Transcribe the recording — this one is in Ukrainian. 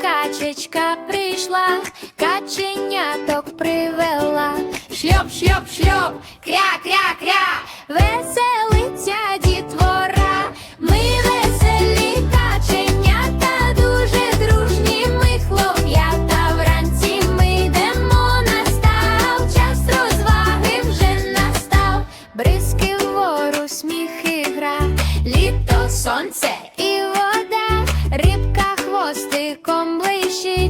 качечка прийшла, каченяток привела. Шльоп, шльоп, шльоп, кря, кря, кря, веселиться дітвора. Ми веселі каченята, дуже дружні ми хлоп'ята. Вранці ми йдемо на час розваги вже настав. Бризки вгору, сміх і гра, літо сонце accomplishing